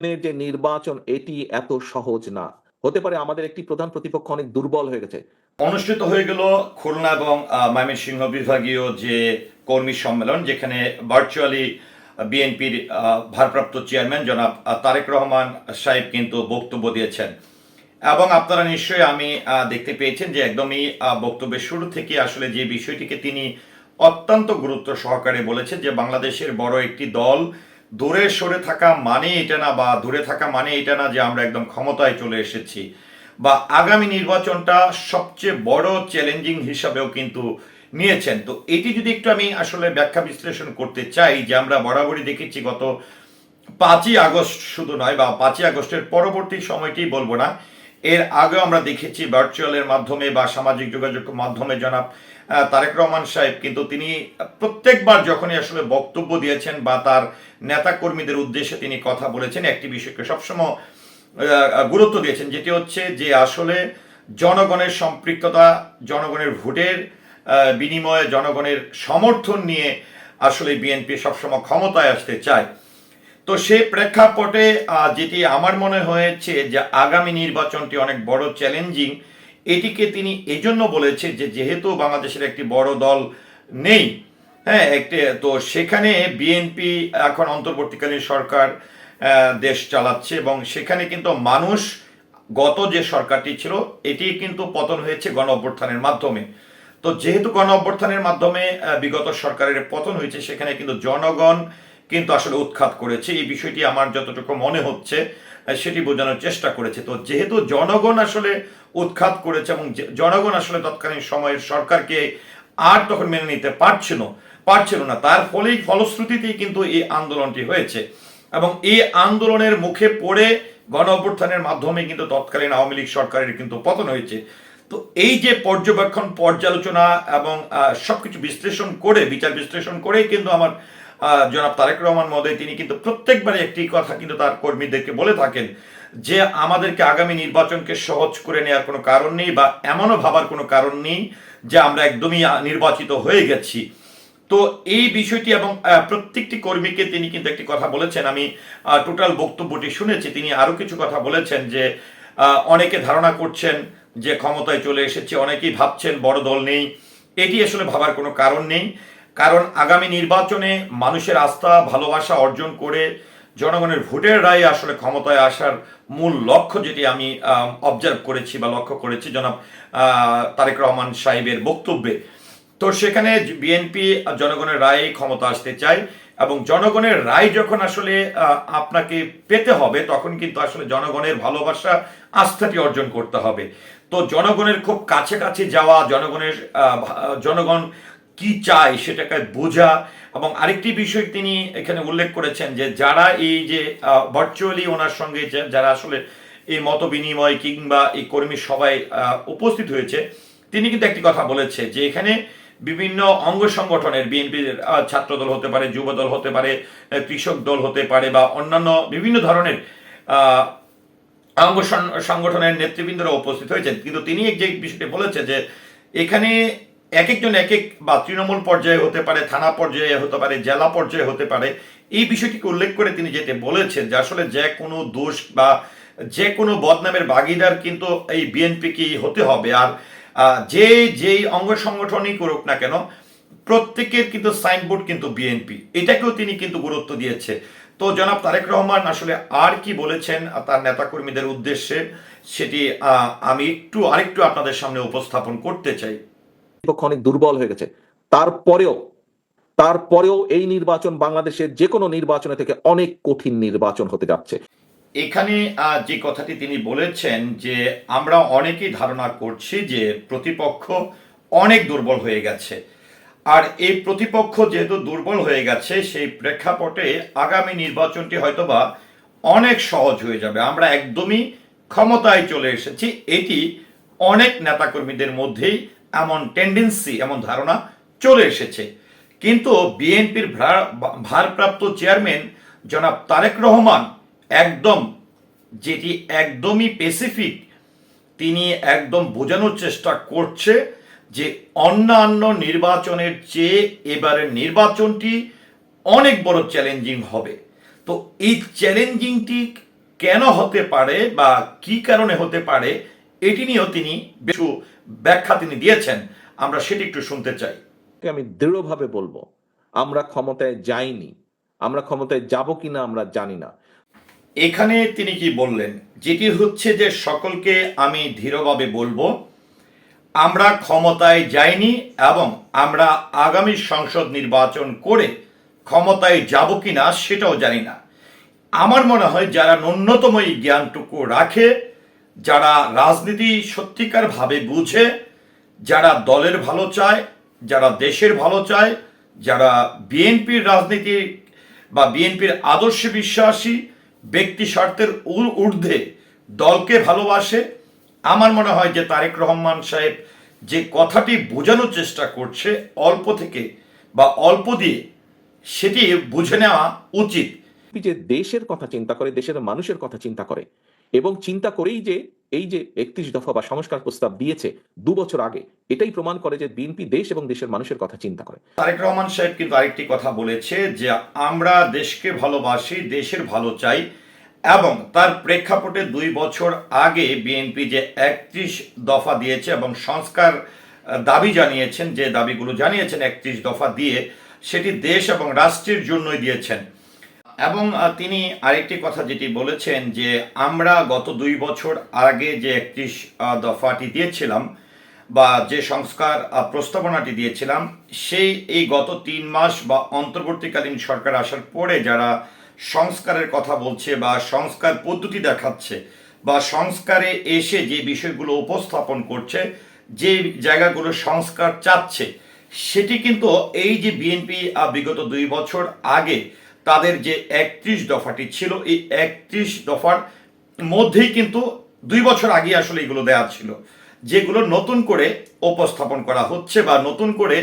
যে নির্বাচন, এটি এত সহজ না। হতে পারে আমাদের একটি প্রধান প্রতিপক্ষ অনেক দুর্বল হয়ে গেছে। অনুষ্ঠিত হয়ে গেল খুলনা এবং ময়মনসিংহ বিভাগীয় যে কর্মী সম্মেলন, যেখানে ভার্চুয়ালি বিএনপির ভারপ্রাপ্ত চেয়ারম্যান জনাব তারেক রহমান সাহেব কিন্তু বক্তব্য দিয়েছেন। এবং আপনারা নিশ্চয়ই আমি দেখতে পেয়েছেন যে একদমই বক্তব্যের শুরু থেকে আসলে যে বিষয়টিকে তিনি অত্যন্ত গুরুত্ব সহকারে বলেছেন যে বাংলাদেশের বড় একটি দল দূরে সরে থাকা মানে এটা না বা দূরে থাকা মানে এটা না যে আমরা একদম ক্ষমতায় চলে এসেছি। বা আগামী নির্বাচনটা সবচেয়ে বড় চ্যালেঞ্জিং হিসাবেও কিন্তু নিয়েছেন। তো এটি যদি একটু আমি আসলে ব্যাখ্যা বিশ্লেষণ করতে চাই যে আমরা বরাবরই দেখেছি গত পাঁচই আগস্ট শুধু নয় বা পাঁচই আগস্টের পরবর্তী সময়টি বলব না, এর আগেও আমরা দেখেছি ভার্চুয়ালের মাধ্যমে বা সামাজিক যোগাযোগ মাধ্যমে জনাব তারেক রহমান সাহেব। কিন্তু তিনি প্রত্যেকবার যখনই আসলে বক্তব্য দিয়েছেন বা তার নেতাকর্মীদের উদ্দেশ্যে তিনি কথা বলেছেন। একটি বিষয়কে সবসময় গুরুত্ব দিয়েছেন, যেটি হচ্ছে যে আসলে জনগণের সম্পৃক্ততা, জনগণের ভোটের বিনিময়ে জনগণের সমর্থন নিয়ে আসলে বিএনপি সবসময় ক্ষমতায় আসতে চায়। তো সে প্রেক্ষাপটে যেটি আমার মনে হয়েছে যে আগামী নির্বাচনটি অনেক বড় চ্যালেঞ্জিং, এটিকে তিনি এজন্য বলেছে যে যেহেতু বাংলাদেশের একটি বড় দল নেই হ্যাঁ একটি, তো সেখানে বিএনপি এখন অন্তর্বর্তীকালীন সরকার দেশ চালাচ্ছে এবং সেখানে কিন্তু মানুষ গত যে সরকারটি ছিল, এটি কিন্তু পতন হয়েছে গণ অভ্যুত্থানের মাধ্যমে। তো যেহেতু গণ অভ্যুত্থানের মাধ্যমে বিগত সরকারের পতন হয়েছে, সেখানে কিন্তু জনগণ কিন্তু আসলে উৎখাত করেছে। এই বিষয়টি আমার যতটুকু মনে হচ্ছে সেটি বোঝানোর চেষ্টা করেছে। তো যেহেতু জনগণ আসলে উৎখাত করেছে এবং জনগণ আসলে তৎকালীন সময়ের সরকারকে আর তখন মেনে নিতে পারছিল পারছিল না। তার ফলেই ফলশ্রুতিতেই কিন্তু এই আন্দোলনটি হয়েছে এবং এই আন্দোলনের মুখে পড়ে গণ অভ্যুত্থানের মাধ্যমে কিন্তু তৎকালীন আওয়ামী লীগ সরকারের কিন্তু পতন হয়েছে। তো এই যে পর্যবেক্ষণ, পর্যালোচনা এবং সবকিছু বিশ্লেষণ করে, বিচার বিশ্লেষণ করেই কিন্তু আমার জনাব তারেক রহমান মহোদয়, তিনি কিন্তু প্রত্যেকবারে একটি কথা কিন্তু তার কর্মীদেরকে বলে থাকেন যে আমাদেরকে আগামী নির্বাচনকে সহজ করে নেওয়ার কোনো কারণ নেই বা এমনও ভাবার কোনো কারণ নেই যে আমরা একদমই নির্বাচিত হয়ে গেছি। তো এই বিষয়টি এবং প্রত্যেকটি কর্মীকে তিনি কিন্তু একটি কথা বলেছেন। আমি টোটাল বক্তব্যটি শুনেছি। তিনি আরও কিছু কথা বলেছেন যে অনেকে ধারণা করছেন যে ক্ষমতায় চলে এসেছে, অনেকেই ভাবছেন বড় দল নেই। এটি আসলে ভাবার কোনো কারণ নেই। কারণ আগামী নির্বাচনে মানুষের আস্থা, ভালোবাসা অর্জন করে জনগণের ভোটের রায়ে আসলে ক্ষমতায় আসার মূল লক্ষ্য যেটি আমি অবজার্ভ করেছি বা লক্ষ্য করেছি জনাব তারেক রহমান সাহেবের বক্তব্যে। তো সেখানে বিএনপি জনগণের রায়ে ক্ষমতা আসতে চায় এবং জনগণের রায় যখন আসলে আপনাকে পেতে হবে, তখন কিন্তু আসলে জনগণের ভালোবাসা, আস্থাটি অর্জন করতে হবে। তো জনগণের খুব কাছে কাছে যাওয়া, জনগণের জনগণ কি চায় সেটাকে বোঝা এবং আরেকটি বিষয় তিনি এখানে উল্লেখ করেছেন যে যারা এই যে ভার্চুয়ালি ওনার সঙ্গে যারা আসলে এই মত বিনিময় কিংবা এই কর্মী আহ, উপস্থিত হয়েছে তিনি কিন্তু একটি কথা বলেছে যে এখানে বিভিন্ন অঙ্গ সংগঠনের বিএনপির ছাত্র দল হতে পারে যুব দল হতে পারে কৃষক দল হতে পারে বা অন্যান্য বিভিন্ন ধরনের অঙ্গ সংগঠনের নেতৃবৃন্দরা উপস্থিত হয়েছেন। কিন্তু তিনি যে বিষয়টি বলেছে যে এখানে এক একজন এক এক বা তৃণমূল পর্যায়ে হতে পারে, থানা পর্যায়ে হতে পারে, জেলা পর্যায়ে হতে পারে, এই বিষয়টিকে উল্লেখ করে তিনি যেটি বলেছেন যে আসলে যে কোনো দোষ বা যে কোনো বদনামের ভাগিদার কিন্তু এই বিএনপিকেই হতে হবে। আর যে যেই অঙ্গ সংগঠনই করুক না কেন, প্রত্যেকের কিন্তু সাইনবোর্ড কিন্তু বিএনপি। এটাকেও তিনি কিন্তু গুরুত্ব দিয়েছে। তো জনাব তারেক রহমান আসলে আর কি বলেছেন তার নেতাকর্মীদের উদ্দেশ্যে, সেটি আমি একটু আরেকটু আপনাদের সামনে উপস্থাপন করতে চাই। প্রতিপক্ষ অনেক দুর্বল হয়ে গেছে। তারপরেও তারপরেও এই নির্বাচন বাংলাদেশের যে কোনো নির্বাচনে থেকে অনেক কঠিন নির্বাচন হতে যাচ্ছে। এখানে যে কথাটি তিনি বলেছেন যে, আমরা অনেকেই ধারণা করছি যে, প্রতিপক্ষ অনেক দুর্বল হয়ে গেছে। আর এই প্রতিপক্ষ যেহেতু দুর্বল হয়ে গেছে, সেই প্রেক্ষাপটে আগামী নির্বাচনটি হয়তোবা অনেক সহজ হয়ে যাবে। আমরা একদমই ক্ষমতায় চলে এসেছি। এটি অনেক নেতাকর্মীদের মধ্যেই এমন টেন্ডেন্সি এমন ধারণা চলে এসেছে। কিন্তু বিএনপির ভারপ্রাপ্ত চেয়ারম্যান জনাব তারেক রহমান একদম, যেটি একদমই স্পেসিফিক তিনি একদম বোঝানোর চেষ্টা করছে যে অন্যান্য নির্বাচনের চেয়ে এবারের নির্বাচনটি অনেক বড় চ্যালেঞ্জিং হবে। তো এই চ্যালেঞ্জিংটি কেন হতে পারে বা কি কারণে হতে পারে, এটি নিয়েও তিনি কিছু ব্যাখ্যা তিনি দিয়েছেন আমরা সেটি একটু শুনতে চাই। আমি দৃঢ়ভাবে বলব আমরা ক্ষমতায় যাইনি আমরা ক্ষমতায় যাব কিনা আমরা জানি না। এখানে তিনি কি বললেন? যেটি হচ্ছে যে সকলকে আমি দৃঢ়ভাবে বলব আমরা ক্ষমতায় যাইনি এবং আমরা আগামী সংসদ নির্বাচন করে ক্ষমতায় যাব কিনা সেটাও জানি না। আমার মনে হয় যারা ন্যূনতম এই জ্ঞানটুকু রাখে যারা রাজনীতি সত্যিকারভাবে বুঝে, যারা দলের ভালো চায়, যারা দেশের ভালো চায়, যারা বিএনপির রাজনীতি বা বিএনপির আদর্শে বিশ্বাসী, ব্যক্তি স্বার্থের ঊর- ঊর্ধ্বে দলকে ভালোবাসে, আমার মনে হয় যে তারেক রহমান সাহেব যে কথাটি বোঝানোর চেষ্টা করছে অল্প থেকে বা অল্প দিয়ে, সেটি বুঝে নেওয়া উচিত। যে দেশের কথা চিন্তা করে, দেশের মানুষের কথা চিন্তা করে এবং চিন্তা করেই যে এই যে একত্রিশ দফা বা সংস্কার প্রস্তাব দিয়েছে দু বছর আগে, এটাই প্রমাণ করে যে বিএনপি দেশ এবং দেশের মানুষের কথা চিন্তা করে। তারেক রহমান সাহেব কিন্তু আরেকটি কথা বলেছে যে, আমরা দেশকে ভালোবাসি, দেশের ভালো চাই এবং তার প্রেক্ষাপটে দুই বছর আগে বিএনপি যে একত্রিশ দফা দিয়েছে এবং সংস্কার দাবি জানিয়েছেন, যে দাবিগুলো জানিয়েছেন একত্রিশ দফা দিয়ে, সেটি দেশ এবং রাষ্ট্রের জন্যই দিয়েছেন। এবং তিনি আরেকটি কথা যেটি বলেছেন যে, আমরা গত দুই বছর আগে যে একত্রিশ দফাটি দিয়েছিলাম বা যে সংস্কার প্রস্তাবনাটি দিয়েছিলাম, সেই, এই গত তিন মাস বা অন্তর্বর্তীকালীন সরকার আসার পরে যারা সংস্কারের কথা বলছে বা সংস্কার পদ্ধতি দেখাচ্ছে বা সংস্কারে এসে যে বিষয়গুলো উপস্থাপন করছে, যে জায়গাগুলো সংস্কার চাচ্ছে, সেটি কিন্তু এই যে বিএনপি বিগত দুই বছর আগে তাদের যে একত্রিশ দফাটি ছিল, এই একত্রিশ দফার মধ্যেই কিন্তু দুই বছর আগে আসলে এগুলো দেওয়া ছিল, যেগুলো নতুন করে উপস্থাপন করা হচ্ছে বা নতুন করে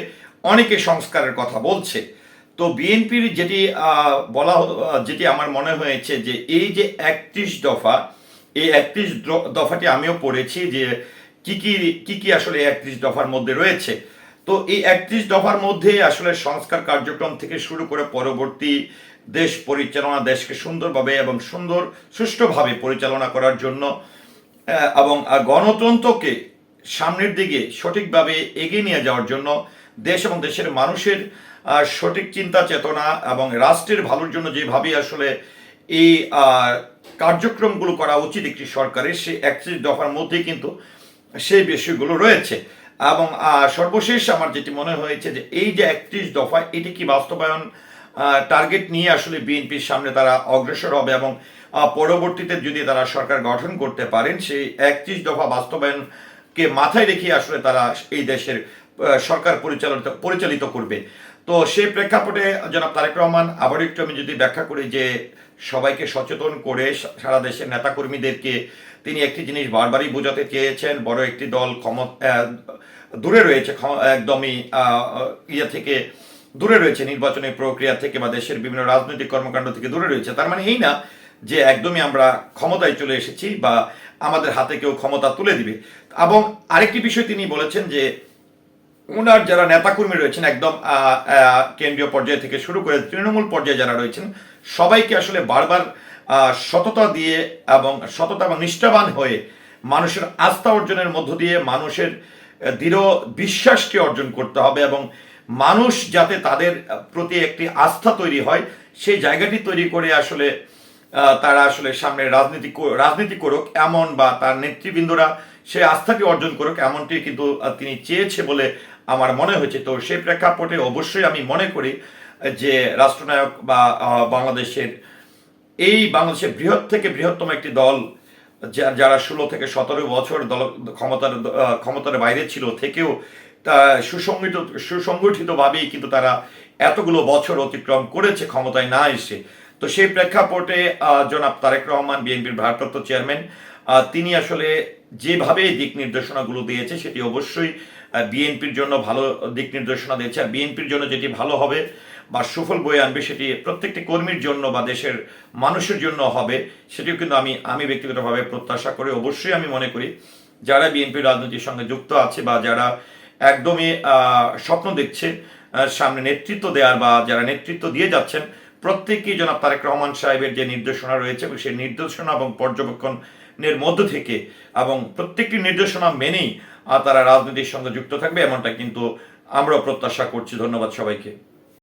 অনেকে সংস্কারের কথা বলছে। তো বিএনপির যেটি বলা যেটি আমার মনে হয়েছে যে এই যে একত্রিশ দফা, এই একত্রিশ দফাটি আমিও পড়েছি যে কি কি কি কি আসলে একত্রিশ দফার মধ্যে রয়েছে। তো এই একত্রিশ দফার মধ্যে আসলে সংস্কার কার্যক্রম থেকে শুরু করে পরবর্তী দেশ পরিচালনা দেশকে সুন্দরভাবে এবং সুন্দর, সুষ্ঠুভাবে পরিচালনা করার জন্য এবং গণতন্ত্রকে সামনের দিকে সঠিকভাবে এগিয়ে নিয়ে যাওয়ার জন্য দেশ এবং দেশের মানুষের সঠিক চিন্তা চেতনা এবং রাষ্ট্রের ভালোর জন্য যেভাবে আসলে এই কার্যক্রমগুলো করা উচিত একটি সরকারের সেই একত্রিশ দফার মধ্যেই কিন্তু সেই বিষয়গুলো রয়েছে। এবং সর্বশেষ আমার যেটি মনে হয়েছে যে এই যে একত্রিশ দফা এটি কি বাস্তবায়ন টার্গেট নিয়ে আসলে বিএনপির সামনে তারা অগ্রসর হবে এবং পরবর্তীতে যদি তারা সরকার গঠন করতে পারেন, সেই একত্রিশ দফা বাস্তবায়নকে মাথায় রেখে আসলে তারা এই দেশের সরকার পরিচালিত পরিচালিত করবে। তো সেই প্রেক্ষাপটে জনাব তারেক রহমান আবার একটু আমি যদি ব্যাখ্যা করি যে সবাইকে সচেতন করে সারা দেশের নেতাকর্মীদেরকে তিনি একটি জিনিস বারবারই বোঝাতে চেয়েছেন, বড় একটি দল ক্ষমতা দূরে রয়েছে একদমই ইয়ে থেকে দূরে রয়েছে, নির্বাচনী প্রক্রিয়া থেকে বা দেশের বিভিন্ন রাজনৈতিক কর্মকাণ্ড থেকে দূরে রয়েছে। তার মানে এই না যে একদমই আমরা ক্ষমতায় চলে এসেছি বা আমাদের হাতে কেউ ক্ষমতা তুলে দিবে। এবং আরেকটি বিষয় তিনি বলেছেন যে ওনার যারা নেতাকর্মী রয়েছেন, একদম কেন্দ্রীয় পর্যায় থেকে শুরু করে তৃণমূল পর্যায়ে যারা রয়েছেন, সবাইকে আসলে বারবার সততা দিয়ে এবং সততা এবং নিষ্ঠাবান হয়ে মানুষের আস্থা অর্জনের মধ্য দিয়ে মানুষের দৃঢ় বিশ্বাসকে অর্জন করতে হবে এবং মানুষ যাতে তাদের প্রতি একটি আস্থা তৈরি হয়, সেই জায়গাটি তৈরি করে আসলে তারা আসলে সামনে রাজনীতি রাজনীতি করুক, এমন বা তার নেতৃবৃন্দরা সেই আস্থাকে অর্জন করুক, এমনটি কিন্তু তিনি চেয়েছে বলে আমার মনে হয়েছে। তো সেই প্রেক্ষাপটে অবশ্যই আমি মনে করি যে রাষ্ট্রনায়ক বা বাংলাদেশের এই বাংলাদেশের বৃহৎ থেকে বৃহত্তম একটি দল যারা ষোলো থেকে সতেরো বছর দল, ক্ষমতার ক্ষমতার বাইরে ছিল, থেকেও তা সুসংগঠিত সুসংগঠিতভাবেই কিন্তু তারা এতগুলো বছর অতিক্রম করেছে, ক্ষমতায় না এসে। তো সেই প্রেক্ষাপটে জনাব তারেক রহমান, বিএনপির ভারপ্রাপ্ত চেয়ারম্যান তিনি আসলে যেভাবে দিক নির্দেশনাগুলো দিয়েছে, সেটি অবশ্যই বিএনপির জন্য ভালো দিক নির্দেশনা দিয়েছে। আর বিএনপির জন্য যেটি ভালো হবে বা সুফল বয়ে আনবে, সেটি প্রত্যেকটি কর্মীর জন্য বা দেশের মানুষের জন্য হবে, সেটিও কিন্তু আমি আমি ব্যক্তিগতভাবে প্রত্যাশা করে। অবশ্যই আমি মনে করি, যারা বিএনপির রাজনীতির সঙ্গে যুক্ত আছে বা যারা একদমই স্বপ্ন দেখছে সামনে নেতৃত্ব দেওয়ার বা যারা নেতৃত্ব দিয়ে যাচ্ছেন, প্রত্যেকেই জনাব তারেক রহমান সাহেবের যে নির্দেশনা রয়েছে সেই নির্দেশনা এবং পর্যবেক্ষণের মধ্য থেকে এবং প্রত্যেকটি নির্দেশনা মেনেই তারা রাজনীতির সঙ্গে যুক্ত থাকবে, এমনটা কিন্তু আমরাও প্রত্যাশা করছি। ধন্যবাদ সবাইকে।